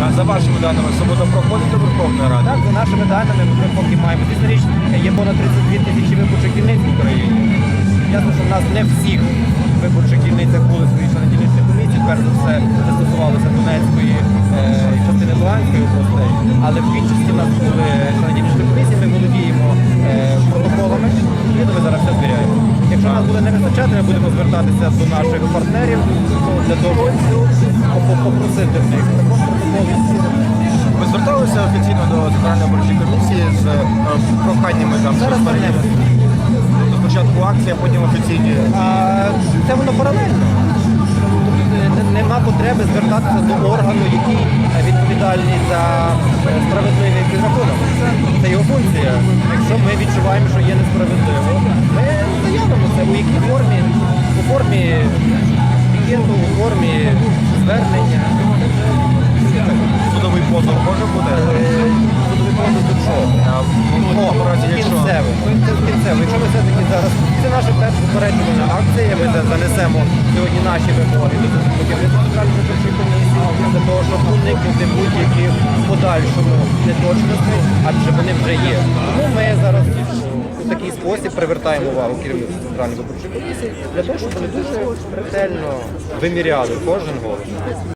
За вашими даними, субота проходить до Верховної Ради? Так, за нашими даними, ми поки маємо. Звісно річ, є понад 32 тисячі виборчих дільниць в Україні. Ясно, що в нас не всіх виборчих дільницях були свої члени дільничних комісій. Перш за все, це стосувалося Донецької е, і частини Луганської областей. Але в більшості в нас були члени комісій, ми володіємо е, протоколами, і ми зараз все звіряємо. Якщо нас буде не вистачати, ми будемо звертатися до наших партнерів для того, щоб попросити в них Ви зверталися офіційно до Центральної виборчої комісії з е, проханнями там Зараз? Тобто спочатку акція, потім офіційні. А це воно паралельно. Нема потреби звертатися до органу, який відповідальний за справедливий підрахунок. Це його функція. Якщо ми відчуваємо, що є несправедливо, ми заявимо це у якій формі, у формі пікету, у формі звернення. В будь-якому разі, якщо Кінцево. Це кінцево. Ми все-таки зараз, це наша перша попереджувальна акція, ми занесемо сьогодні наші вимоги до Центральної комісії для того, щоб уникнути будь-яких подальшому неточностей, адже вони вже є. Тому ми зараз у такий спосіб привертаємо увагу керівництва Центральної виборчої комісії для того, щоб вони дуже ретельно виміряли кожен голос.